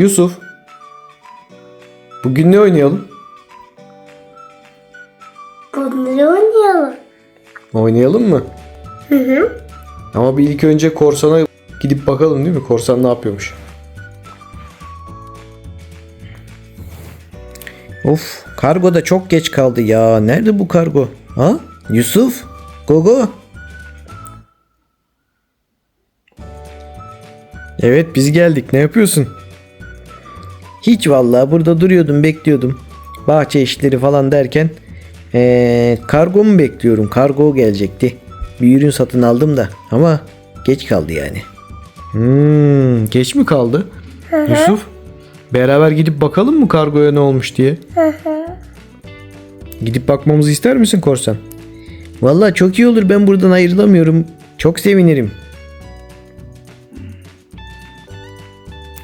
Yusuf. Bugün ne oynayalım? Bunları oynayalım. Oynayalım mı? Hı hı. Ama bir ilk önce korsana gidip bakalım değil mi? Korsan ne yapıyormuş? Of kargo da çok geç kaldı ya. Nerede bu kargo? Ha? Yusuf? Gogo? Evet biz geldik. Ne yapıyorsun? Hiç vallahi burada duruyordum bekliyordum. Bahçe işleri falan derken ee, kargomu bekliyorum. Kargo gelecekti. Bir ürün satın aldım da ama geç kaldı yani. Hmm, geç mi kaldı? Yusuf beraber gidip bakalım mı kargoya ne olmuş diye? Gidip bakmamızı ister misin korsan? Vallahi çok iyi olur ben buradan ayrılamıyorum. Çok sevinirim.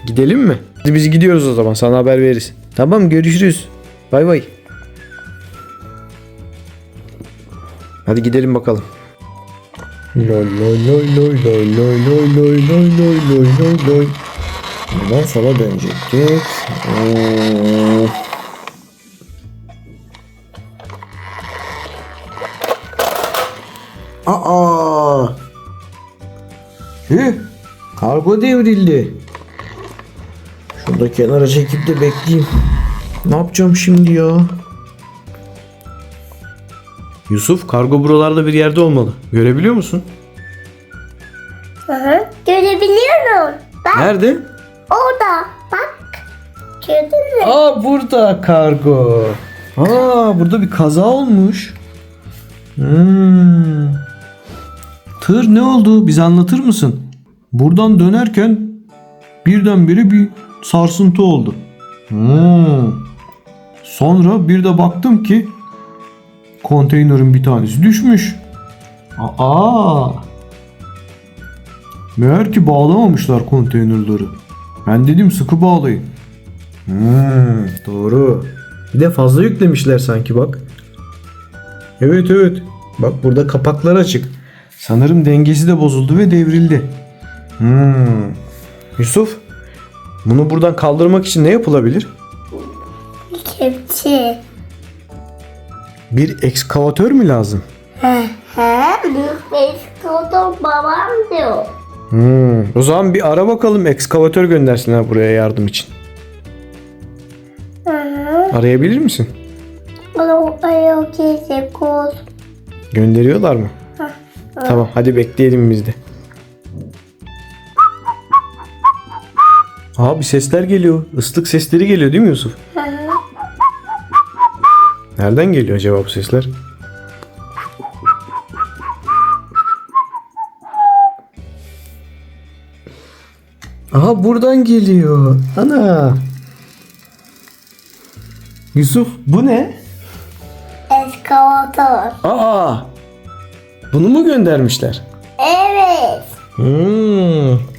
Gidelim mi? Hadi biz gidiyoruz o zaman sana haber veririz. Tamam görüşürüz. Bay bay. Hadi gidelim bakalım. Loy loy loy loy loy loy loy loy loy loy loy loy loy. Buradan sola dönecektik. Oo. Aa! Hı? Kargo devrildi. Şurada kenara çekip de bekleyeyim. Ne yapacağım şimdi ya? Yusuf kargo buralarda bir yerde olmalı. Görebiliyor musun? Hı hı. Görebiliyorum. Bak Nerede? orada. Bak. Gördün mü? Aa burada kargo. Aa burada bir kaza olmuş. Hmm. Tır ne oldu? Bize anlatır mısın? Buradan dönerken birdenbire bir sarsıntı oldu. Hmm. Sonra bir de baktım ki konteynerin bir tanesi düşmüş. Aa. Meğer ki bağlamamışlar konteynerleri. Ben dedim sıkı bağlayın. Hmm, doğru. Bir de fazla yüklemişler sanki bak. Evet evet. Bak burada kapaklar açık. Sanırım dengesi de bozuldu ve devrildi. Hmm. Yusuf, bunu buradan kaldırmak için ne yapılabilir? Kepçe. Bir ekskavatör mü lazım? Hı hı. Büyük bir kodum babam diyor. Hmm. O zaman bir ara bakalım ekskavatör göndersinler buraya yardım için. Hı hı. Arayabilir misin? Gönderiyorlar mı? Tamam hadi bekleyelim biz de. Aa bir sesler geliyor. Islık sesleri geliyor değil mi Yusuf? Nereden geliyor acaba bu sesler? Aha buradan geliyor. Ana. Yusuf bu ne? Eskavatör. Aa. Bunu mu göndermişler? Evet. Hmm.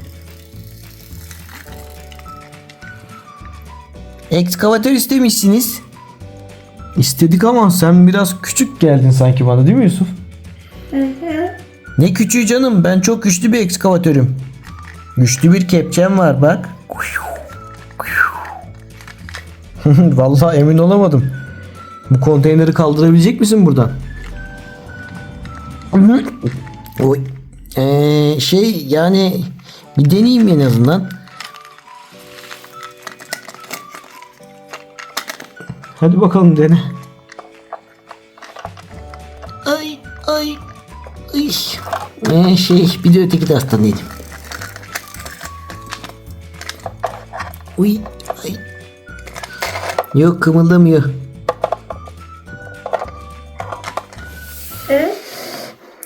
Ekskavatör istemişsiniz. İstedik ama sen biraz küçük geldin sanki bana değil mi Yusuf? Ne küçüğü canım ben çok güçlü bir ekskavatörüm. Güçlü bir kepçem var bak. Vallahi emin olamadım. Bu konteyneri kaldırabilecek misin buradan? Oy. Ee, şey yani bir deneyeyim en azından. Hadi bakalım dene. Ay ay ay. Ee, şey bir de öteki taraftan deneyelim. Uy ay. Yok kımıldamıyor.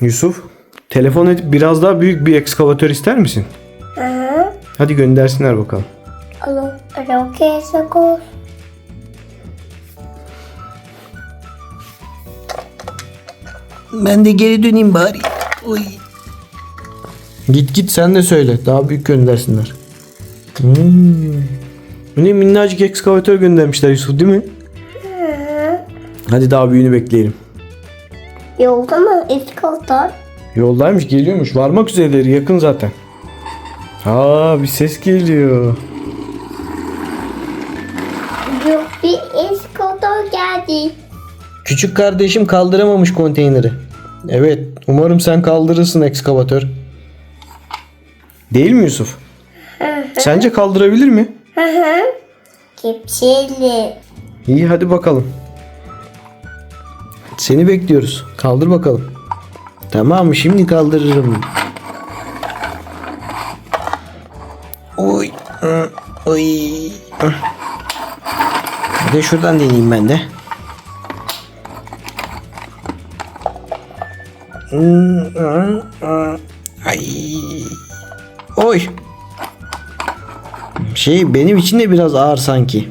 Yusuf, telefon edip biraz daha büyük bir ekskavatör ister misin? Hı hı. Hadi göndersinler bakalım. Ayol ayol kese Ben de geri döneyim bari. Oy. Git git sen de söyle. Daha büyük göndersinler. Hmm. Bu ne minnacık ekskavatör göndermişler Yusuf değil mi? Hadi daha büyüğünü bekleyelim. Yolda mı eskavatör? Yoldaymış geliyormuş. Varmak üzereleri yakın zaten. Aa bir ses geliyor. Büyük bir eskoto geldi. Küçük kardeşim kaldıramamış konteyneri. Evet, umarım sen kaldırırsın ekskavatör. Değil mi Yusuf? Sence kaldırabilir mi? Hı hı. Kepçeli. İyi hadi bakalım. Seni bekliyoruz. Kaldır bakalım. Tamam şimdi kaldırırım. Oy. Oy. Bir de şuradan deneyeyim ben de. Ay. Oy. Şey benim için de biraz ağır sanki.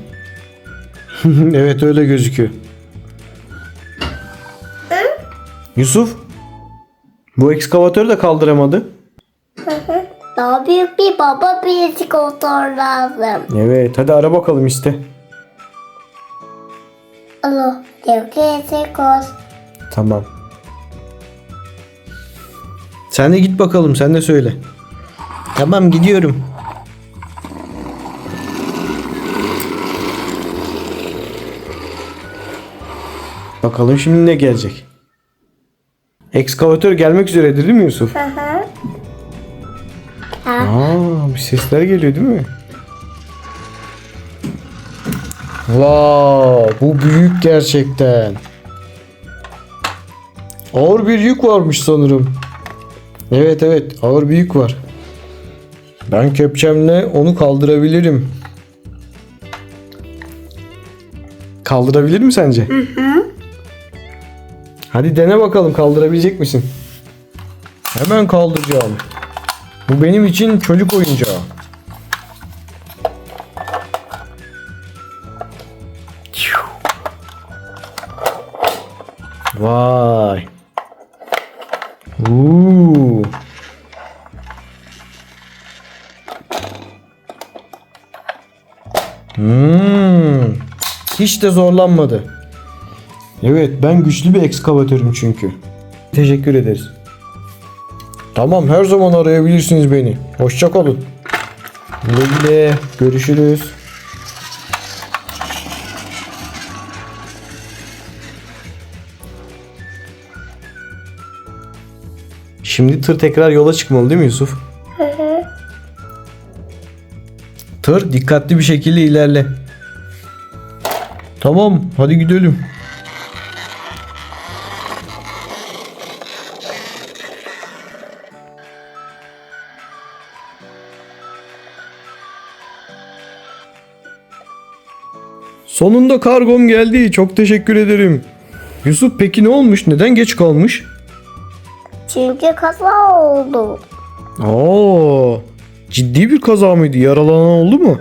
evet öyle gözüküyor. Yusuf bu ekskavatörü de kaldıramadı. Daha büyük bir baba bir eskoto lazım. Evet hadi ara bakalım iste. Alo. Büyük eskoto. Tamam. Sen de git bakalım sen de söyle. Tamam gidiyorum. Bakalım şimdi ne gelecek. Ekskavatör gelmek üzeredir değil mi Yusuf? Hı hı. Aa, bir sesler geliyor değil mi? Wow, bu büyük gerçekten. Ağır bir yük varmış sanırım. Evet evet, ağır bir yük var. Ben kepçemle onu kaldırabilirim. Kaldırabilir mi sence? Hı hı. Hadi dene bakalım kaldırabilecek misin? Hemen kaldıracağım. Bu benim için çocuk oyuncağı. Hmm. Hiç de zorlanmadı. Evet ben güçlü bir ekskavatörüm çünkü. Teşekkür ederiz. Tamam her zaman arayabilirsiniz beni. Hoşça kalın. Güle güle. Görüşürüz. Şimdi tır tekrar yola çıkmalı değil mi Yusuf? Tır dikkatli bir şekilde ilerle. Tamam hadi gidelim. Sonunda kargom geldi. Çok teşekkür ederim. Yusuf peki ne olmuş? Neden geç kalmış? Çünkü kaza oldu. Aa, ciddi bir kaza mıydı? Yaralanan oldu mu?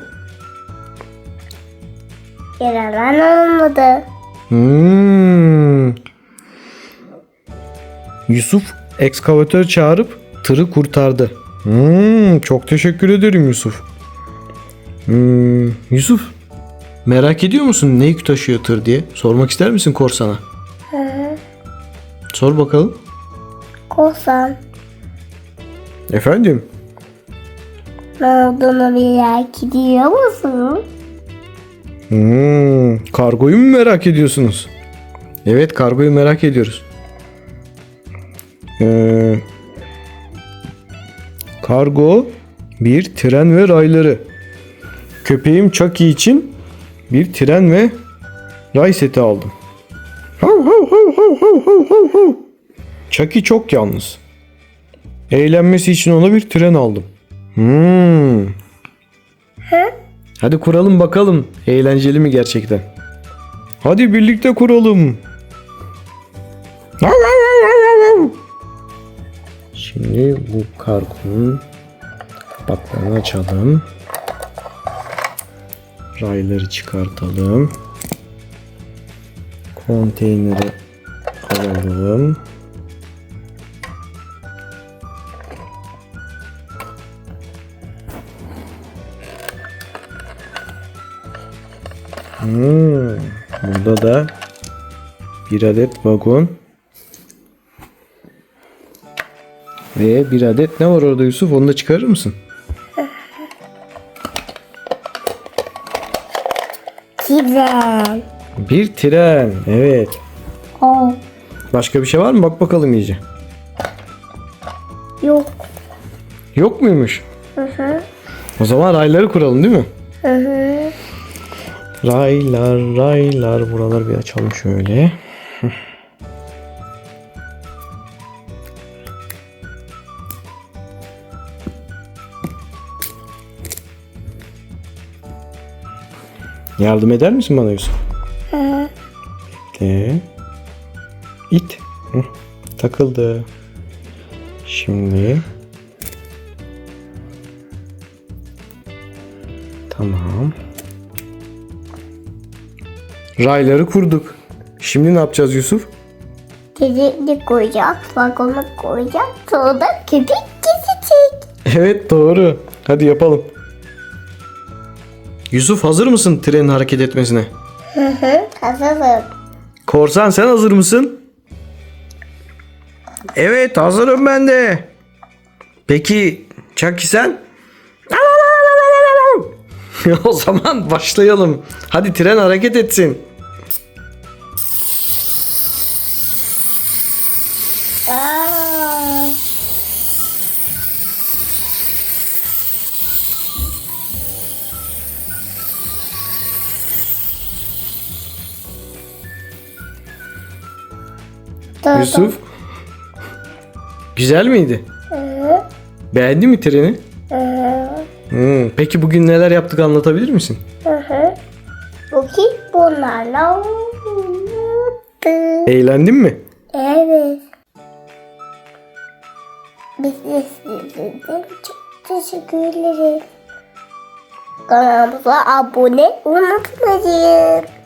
Yaralan olmadı. Hmm. Yusuf ekskavatör çağırıp tırı kurtardı. Hmm, çok teşekkür ederim Yusuf. Hmm, Yusuf merak ediyor musun ne yük taşıyor tır diye? Sormak ister misin korsana? Sor bakalım. Korsan. Efendim? Olduğunu merak ediyor musun? Hmm, kargoyu mu merak ediyorsunuz? Evet kargoyu merak ediyoruz. Ee, kargo bir tren ve rayları. Köpeğim Chucky için bir tren ve ray seti aldım. Chucky çok yalnız. Eğlenmesi için ona bir tren aldım. Hmm. Hadi kuralım bakalım. Eğlenceli mi gerçekten? Hadi birlikte kuralım. Şimdi bu kargonun kapaklarını açalım. Rayları çıkartalım. Konteyneri alalım. Hmm, burada da bir adet vagon ve bir adet ne var orada Yusuf? Onu da çıkarır mısın? Tren. Bir tren. Evet. Oh. Başka bir şey var mı? Bak bakalım iyice. Yok. Yok muymuş? Hı hı. O zaman rayları kuralım değil mi? Hı hı. Raylar, raylar. Buraları bir açalım şöyle. Yardım eder misin bana Yusuf? De. İt. Hı. Takıldı. Şimdi. Tamam. Rayları kurduk. Şimdi ne yapacağız Yusuf? Kedikli koyacak, vagonu koyacak, sonra köpek kesecek. Evet doğru. Hadi yapalım. Yusuf hazır mısın trenin hareket etmesine? Hı hı. Hazırım. Korsan sen hazır mısın? Evet hazırım ben de. Peki Chucky sen? o zaman başlayalım. Hadi tren hareket etsin. Aa. Yusuf. Güzel miydi? Hı Beğendin mi treni? hı. Hmm, peki bugün neler yaptık anlatabilir misin? Hı hı. Bugün bunlarla oynadık. Eğlendin mi? Evet. Biz de sizin çok teşekkür ederiz. Kanalımıza abone unutmayın.